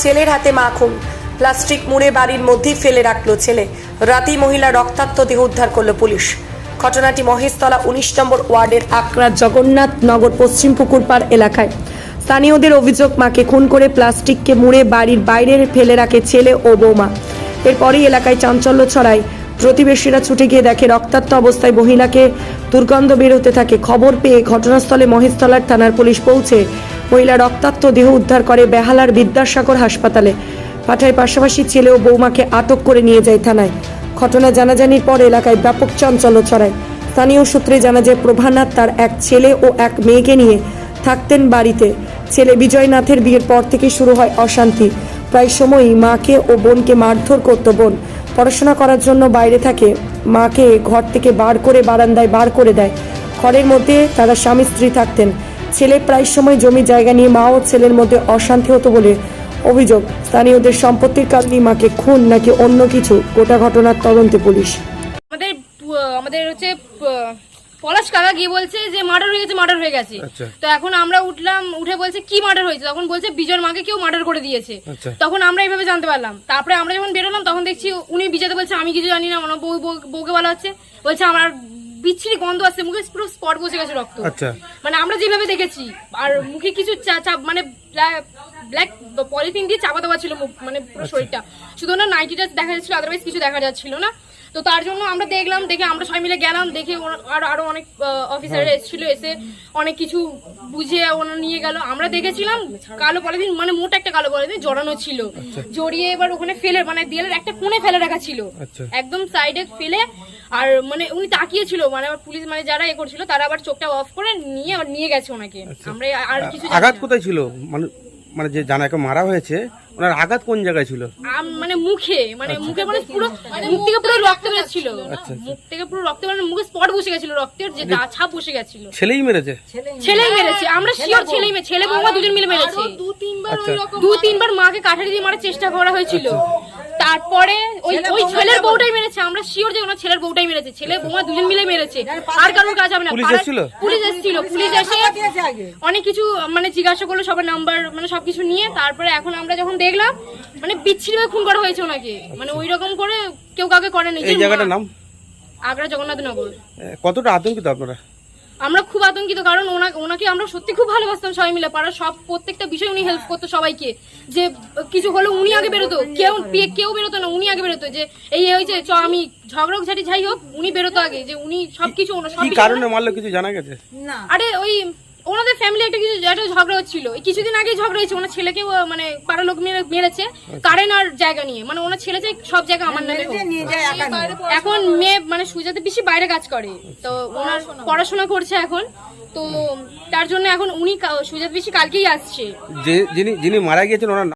ছেলের হাতে মাখুন প্লাস্টিক মুড়ে বাড়ির মধ্যেই ফেলে রাখল ছেলে। রাতেই মহিলা রক্তাক্ত দেহ উদ্ধার করল পুলিশ। ঘটনাটি মহেশতলা উনিশ নম্বর ওয়ার্ডের আকরা জগন্নাথ নগর পশ্চিম পুকুরপাড় এলাকায়। স্থানীয়দের অভিযোগ, মাকে খুন করে প্লাস্টিককে মুড়ে বাড়ির বাইরে ফেলে রাখে ছেলে ও বৌমা। এরপরই এলাকায় চাঞ্চল্য ছড়ায়। প্রতিবেশীরা ছুটে গিয়ে দেখে রক্তাক্ত অবস্থায় মহিলাকে দুর্গন্ধ বের হতে থাকে। খবর পেয়ে ঘটনাস্থলে মহেশতলার থানার পুলিশ পৌঁছে মহিলা রক্তাক্ত দেহ উদ্ধার করে বেহালার বিদ্যাসাগর হাসপাতালে। পাঠায় পাশাপাশি ছেলে ও বৌমাকে আটক করে নিয়ে যায় থানায়। ঘটনা জানাজানির পর এলাকায় ব্যাপক চাঞ্চল্য ছড়ায়। স্থানীয় সূত্রে জানা যায়, প্রভানাথ তার এক ছেলে ও এক মেয়েকে নিয়ে থাকতেন বাড়িতে। ছেলে বিজয়নাথের বিয়ের পর থেকে শুরু হয় অশান্তি। প্রায় সময়ই মাকে ও বোনকে মারধর করত বোন। পড়াশোনা করার জন্য বাইরে থাকে। মাকে ঘর থেকে বার করে বারান্দায় বার করে দেয়। ঘরের মধ্যে তারা স্বামী স্ত্রী থাকতেন। ছেলে প্রায় সময় জমি জায়গা নিয়ে মা ও ছেলের মধ্যে অশান্তি হতো বলে অভিযোগ। স্থানীয়দের সম্পত্তির কারণেই মাকে খুন নাকি অন্য কিছু? গোটা ঘটনার তদন্তে পুলিশ। আমাদের আমাদের হচ্ছে পলাশ কাকা গিয়ে বলছে যে মার্ডার হয়ে গেছে মার্ডার হয়ে গেছে। আচ্ছা। তো এখন আমরা উঠলাম উঠে বলছে কি মার্ডার হয়েছে? তখন বলছে বিজয়ের মাকে কেউ মার্ডার করে দিয়েছে। আচ্ছা। তখন আমরা এইভাবে জানতে পারলাম। তারপরে আমরা যখন বেরোলাম তখন দেখছি উনি বিজয়তে বলছে আমি কিছু জানি না আমার বউ বউ- বউকে বলা হচ্ছে বলছে আমার বিচ্ছিরি গন্ধ আসছে মুখে পুরো স্পট বসে গেছে রক্ত। আচ্ছা। মানে আমরা যেভাবে দেখেছি আর মুখে কিছু চা- চাপ মানে ব্ল্যাক পলিথিন দিয়ে চাপা দেওয়া ছিল মুখ মানে পুরো শরীরটা। শুধু না নাইটিটা দেখা যাচ্ছিল আদারওয়াইজ কিছু দেখা যাচ্ছিল না। তো তার জন্য আমরা দেখলাম দেখে আমরা সবাই মিলে গেলাম দেখে আরও আরও অনেক অফিসার এসেছিল এসে অনেক কিছু বুঝিয়ে ওনারা নিয়ে গেল। আমরা দেখেছিলাম কালো পলিথিন মানে মোটা একটা কালো পলিথিন জড়ানো ছিল। জড়িয়ে এবার ওখানে ফেলে মানে দেয়ালের একটা কোণে ফেলে রাখা ছিল। আচ্ছা। একদম সাইডে ফেলে আর মানে উনি তাকিয়েছিল মানে আবার পুলিশ মানে যারা এ করছিল তারা আবার চোখটা অফ করে নিয়ে আবার নিয়ে গেছে ওনাকে। আমরা আর কিছু আঘাত কোথায় ছিল? মানে মানে যে জানাকে মারা হয়েছে ওনার আঘাত কোন জায়গায় ছিল? মানে মুখে মানে মুখে মানে পুরো মুখ থেকে পুরো রক্ত বেরোচ্ছিল। মুখ থেকে পুরো রক্ত মানে মুখে স্পট বসে গেছিল রক্তের যে দা ছাপ বসে গেছিল। ছেলেই মেরেছে? ছেলেই মেরেছে। আমরা শিওর ছেলেই মেরে ছেলে বৌমা দুজন মিলে মেরেছে। আচ্ছা। দু তিনবার মাকে কাঠারি দিয়ে মারার চেষ্টা করা হয়েছিল। তারপরে ওই ওই ছেলের বউটাই মেরেছে আমরা শিওর যে ওনার ছেলের বউটাই মেরেছে। ছেলে বৌমা দুজন মিলে মেরেছে। আর কারোর কাজ হবে না। পুলিশ এসেছিল? পুলিশ এসেছিল। পুলিশ এসে অনেক কিছু মানে জিজ্ঞাসা করল সবার নাম্বার মানে সবকিছু নিয়ে। তারপরে এখন আমরা যখন দেখলাম মানে বিচ্ছিরি ভাবে খুন করা হয়েছে ওনাকে। মানে ওই রকম করে কেউ কাউকে করে আচ্ছা। এই জায়গাটার নাম? আগ্রা জগন্নাথ নগর কতটা আতঙ্কিত আপনারা? আমরা খুব আতঙ্কিত কারণ ওনাকে আমরা সত্যি খুব ভালোবাসতাম সবাই মিলে পাড়ার সব প্রত্যেকটা বিষয় উনি হেল্প করতো সবাইকে। যে কিছু হলো উনি আগে বেরোতো কেউ পে- কেউ বেরোতো না উনি আগে বেরোতো যে এই ওই হয়েছে চ আমি ঝগড়ক ঝাড়ি যাই হোক উনি বেরোতো আগে যে উনি সবকিছু ওনার সব কারণে মারলো কিছু জানা গেছে? আরে ওই ওনাদের ফ্যামিলি একটা কিছু একটা ঝগড়া হচ্ছিল। কিছুদিন আগে ঝগড়া হয়েছে। ওনার ছেলেকে মানে পাড়া লোক মেরে মেরেছে। কারেন আর জায়গা নিয়ে। মানে ওনার ছেলে চাই সব জায়গা আমার নামে। এখন মেয়ে মানে সুজাতে বেশি বাইরে কাজ করে। তো ওনার পড়াশোনা করছে। এখন। তো তার জন্য এখন উনি কা- সুজাত বেশি কালকেই আসছে। যিনি যিনি মারা গিয়েছেন ওনার